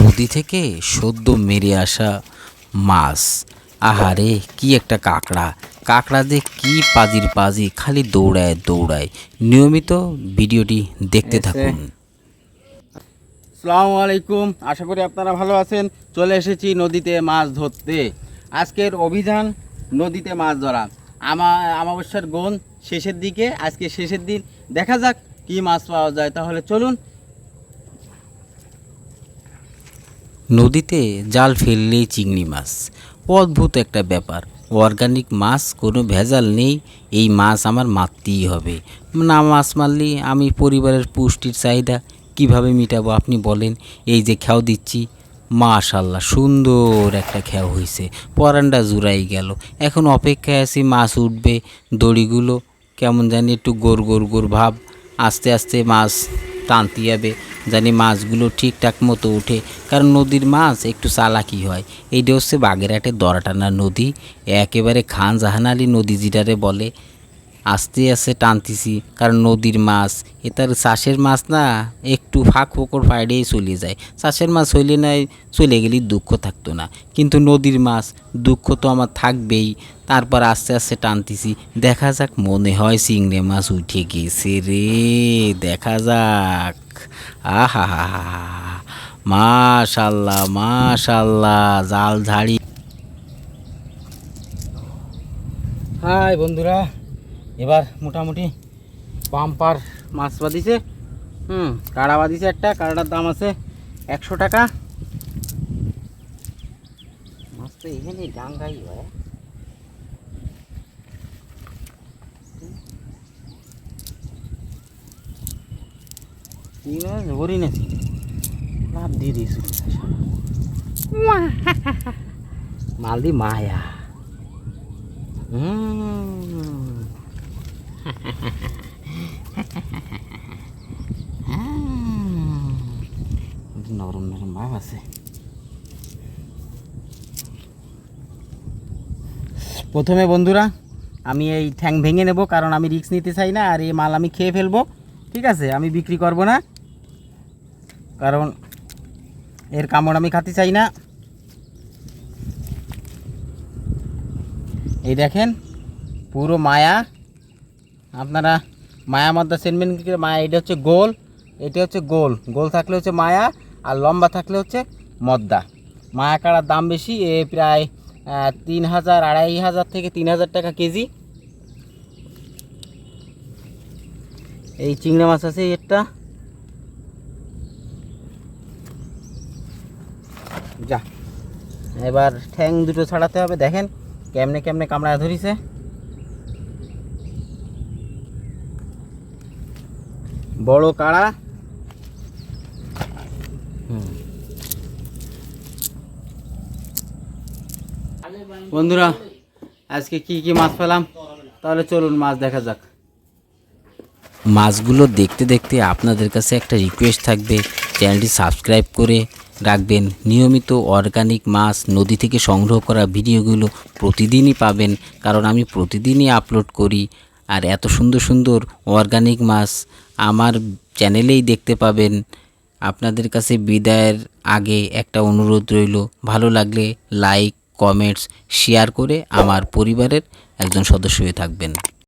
নদী থেকে সদ্য মেরে আসা মাছ। আহারে কি একটা কাঁকড়া। কাঁকড়া যে কি পাজির পাজি খালি দৌড়ায় দৌড়ায়। নিয়মিত ভিডিওটি দেখতে থাকুন। আসসালামু আলাইকুম আশা করি আপনারা ভালো আছেন। চলে এসেছি নদীতে মাছ ধরতে। আজকের অভিযান নদীতে মাছ ধরা। আমা আমাবস্যার গন শেষের দিকে আজকে শেষের দিন। দেখা যাক কি মাছ পাওয়া যায়। তাহলে চলুন নদীতে জাল ফেললেই চিংড়ি মাছ। অদ্ভুত একটা ব্যাপার। অর্গানিক মাছ কোনো ভেজাল নেই, এই মাছ আমার মারতেই হবে। না মাছ মারলে আমি পরিবারের পুষ্টির চাহিদা কীভাবে মিটাবো আপনি বলেন? এই যে খেয়াও দিচ্ছি, মাশাল্লাহ সুন্দর একটা খেয়াও হয়েছে পরানটা জুড়াই গেল। এখন অপেক্ষায় আছি মাছ উঠবে, দড়িগুলো কেমন জানি একটু গোর গোর গোর ভাব, আস্তে আস্তে মাছ টানতে যাবে। জানি মাছগুলো ঠিকঠাক মতো ওঠে। কারণ নদীর মাছ একটু চালাকি হয়। এইটা হচ্ছে বাগেরহাটের দরাটানা নদী। একেবারে খান জাহান আলী নদী যেটারে বলে। আস্তে আস্তে টানতেছি, কারণ নদীর মাছ, এ তার চাষের মাছ না, একটু ফাঁক ফোকর ফাইডেই চলে যায়। চাষের মাছ হইলে নাই, চলে গেলে দুঃখ থাকতো না। কিন্তু নদীর মাছ, দুঃখ তো আমার থাকবেই। তারপর আস্তে আস্তে টানতেছি। দেখা যাক মনে হয় চিংড়ি মাছ উঠে গেছে রে, দেখা যাক। আহা হা হা মাশাল্লাহ মাশাল্লাহ, জাল ঝাড়ি। হাই বন্ধুরা, এবার মোটামুটি পাম্পার মাছ বাঁধিছে। হুম, কাড়া বাঁধিছে একটা, কাড়াটার দাম আছে একশো টাকা। মাছ তো এখানে ডাঙ্গাই হয় মালদি মায়া। নরম নরম ভাব আছে। প্রথমে বন্ধুরা আমি এই ঠ্যাং ভেঙে নেব কারণ আমি রিক্স নিতে চাই না আর এই মাল আমি খেয়ে ফেলব। ঠিক আছে, আমি বিক্রি করব না। কারণ এর কামড় আমি খাতে চাই না। এই দেখেন, পুরো মায়া। আপনারা মায়া কি করে? মায়া, এটা হচ্ছে গোল। এটা হচ্ছে গোল। গোল থাকলে হচ্ছে মায়া, আর লম্বা থাকলে হচ্ছে মদ্দা। মায়া কাড়ার দাম বেশি, এ প্রায় তিন হাজার, আড়াই হাজার থেকে তিন হাজার টাকা কেজি। এই চিংড়ি মাছ আছে একটা। যা। এবার ঠ্যাং দুটো ছাড়াতে হবে, দেখেন কেমনে কেমনে কামড়া ধরিছে। বড় কাড়া। হুম। বন্ধুরা, আজকে কি কি মাছ পেলাম? তাহলে চলুন মাছ দেখা যাক। মাছগুলো দেখতে দেখতে আপনাদের কাছে একটা রিকোয়েস্ট থাকবে। চ্যানেলটি সাবস্ক্রাইব করে রাখবেন। নিয়মিত অর্গানিক মাছ, নদী থেকে সংগ্রহ করা ভিডিওগুলো প্রতিদিনই পাবেন। কারণ আমি প্রতিদিনই আপলোড করি। আর এত সুন্দর সুন্দর অর্গানিক মাছ আমার চ্যানেলেই দেখতে পাবেন। আপনাদের কাছে বিদায়ের আগে একটা অনুরোধ রইল। ভালো লাগলে লাইক কমেন্টস শেয়ার করে আমার পরিবারের একজন সদস্য হয়ে থাকবেন।